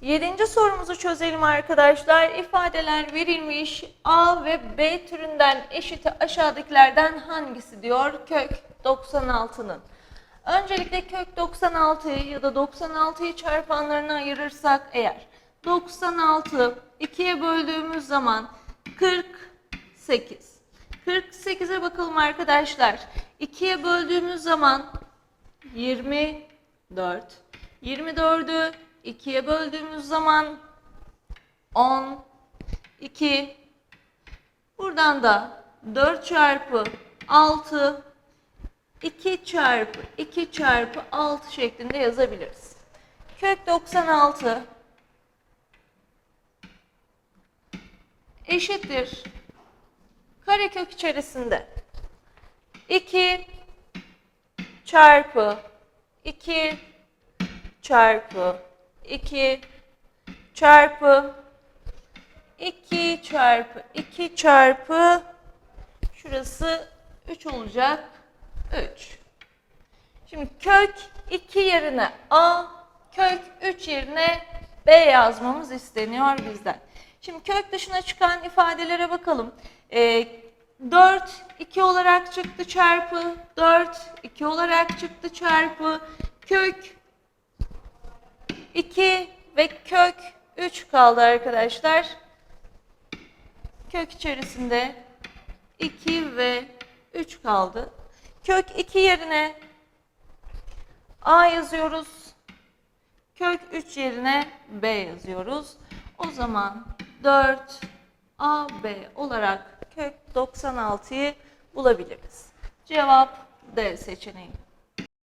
Yedinci sorumuzu çözelim arkadaşlar. İfadeler verilmiş. A ve B türünden eşiti aşağıdakilerden hangisi diyor? Kök 96'nın. Öncelikle kök 96'yı ya da 96'yı çarpanlarına ayırırsak eğer 96 2'ye böldüğümüz zaman 48. 48'e bakalım arkadaşlar. 2'ye böldüğümüz zaman 24. 24'ü 2'ye böldüğümüz zaman 10. 2. Buradan da 4 çarpı 6 2 çarpı 2 çarpı 6 şeklinde yazabiliriz. Kök 96 eşittir karekök içerisinde 2 çarpı 2 çarpı 2 çarpı 2 çarpı 2 çarpı şurası 3 olacak. 3. Şimdi kök 2 yerine A, kök 3 yerine B yazmamız isteniyor bizden. Şimdi kök dışına çıkan ifadelere bakalım. Ee, 4 2 olarak çıktı çarpı 4 2 olarak çıktı çarpı kök 2 ve kök 3 kaldı arkadaşlar. Kök içerisinde 2 ve 3 kaldı. Kök 2 yerine A yazıyoruz. Kök 3 yerine B yazıyoruz. O zaman 4 AB olarak kök 96'yı bulabiliriz. Cevap D seçeneği.